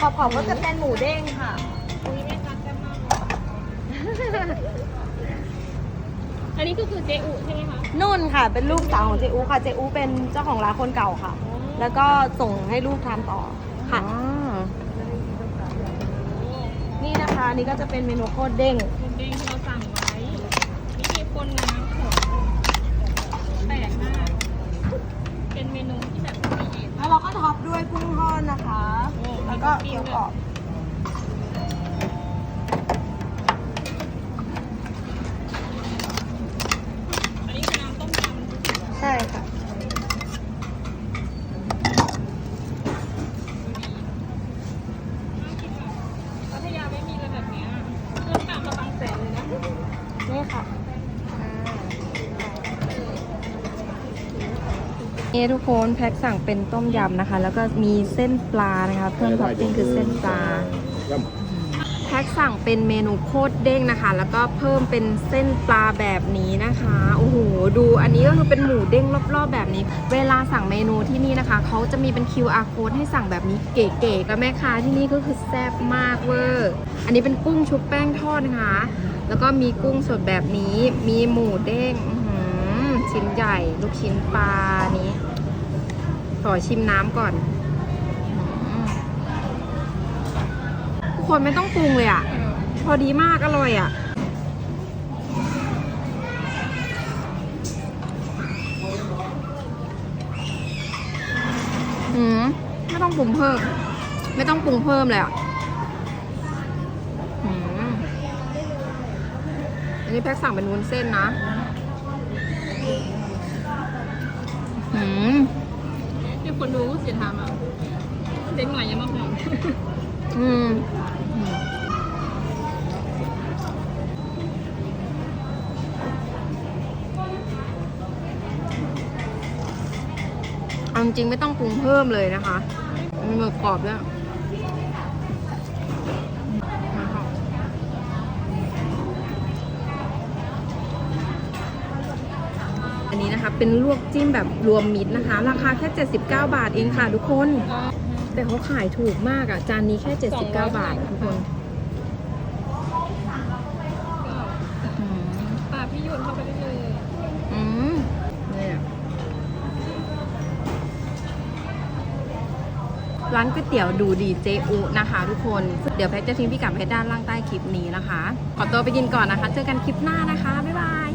ขอบขอบๆก็จะเป็นหมูเด้งค่ะอุ้ยแม่ตักกันมากอันนี้ก็คือเจอุใช่ไหมคะนุ่นค่ะ เป็นลูกสาวของเจอูค่ะ เจอูเป็นเจ้าของร้านคนเก่าค่ะ แล้วก็ส่งให้ลูกทานต่อค่ะ นี่นะคะ นี่ก็จะเป็นเมนูโคตรเด้งหมูเด้งที่เราสั่งไว้วิธีคนน้ำหัวแปลกมากเป็นเมนูที่แบบละเอียด แล้วเราก็ท็อปด้วยกุ้งทอดนะคะ โอ้ แล้ว ก็เกี๊ยวกรอบใช่ค่ะน่ากินอะพัทยาไม่มีเลยแบบนี้เครื่องตามมาบางแสนเลยนะนี่ค่ะ นี่ทุกคนแพ็คสั่งเป็นต้มยำนะคะ แล้วก็มีเส้นปลานะคะเพิ่มท็อปปิ้งคือเส้นปลาแพ็คสั่งเป็นเมนูโคตรเด้งนะคะ แล้วก็เพิ่มเป็นเส้นปลาแบบนี้นะคะโอ้โหดูอันนี้ก็คือเป็นหมูเด้งรอบๆ แบบนี้ เวลาสั่งเมนูที่นี่นะคะเขาจะมีเป็น QR code ให้สั่งแบบนี้เก๋ๆแล้วแม่ค้าที่นี่ก็คือแซ่บมากเวอร์อันนี้เป็นกุ้งชุบแป้งทอดนะคะ แล้วก็มีกุ้งสดแบบนี้มีหมูเด้งอื้อหือ ชิ้นใหญ่ ลูกชิ้นปลานี้ ขอชิมน้ำก่อน ทุกคนไม่ต้องปรุงเลยอะพอดีมากอร่อยอะ อืม ไม่ต้องปรุงเพิ่ม ไม่ต้องปรุงเพิ่มเลยอะอืมอันนี้แพ็คสั่งเป็นวุ้นเส้นนะ อืมเดี๋ยวคนดูเสียทามอะเด็กหน่อยยังมาหอมอืมเอาจริงๆไม่ต้องปรุงเพิ่มเลยนะคะ มีหมึกกรอบด้วย นนี้นะคะ เป็นลวกจิ้มแบบรวมมิตรนะคะ ราคาแค่ 79 บาทเองค่ะทุกคน แต่เขาขายถูกมากอะ จานนี้แค่ 79 บาททุกคนอืมปากพี่โยนเข้าไปได้เลยอืมเนี่ยร้านก๋วยเตี๋ยวดูดีเจอุนะคะ ทุกคน เดี๋ยวแพ็กจะทิ้งพี่กัดไว้ด้านล่างใต้คลิปนี้นะคะ ขอตัวไปกินก่อนนะคะ เจอกันคลิปหน้านะคะ บ๊ายบาย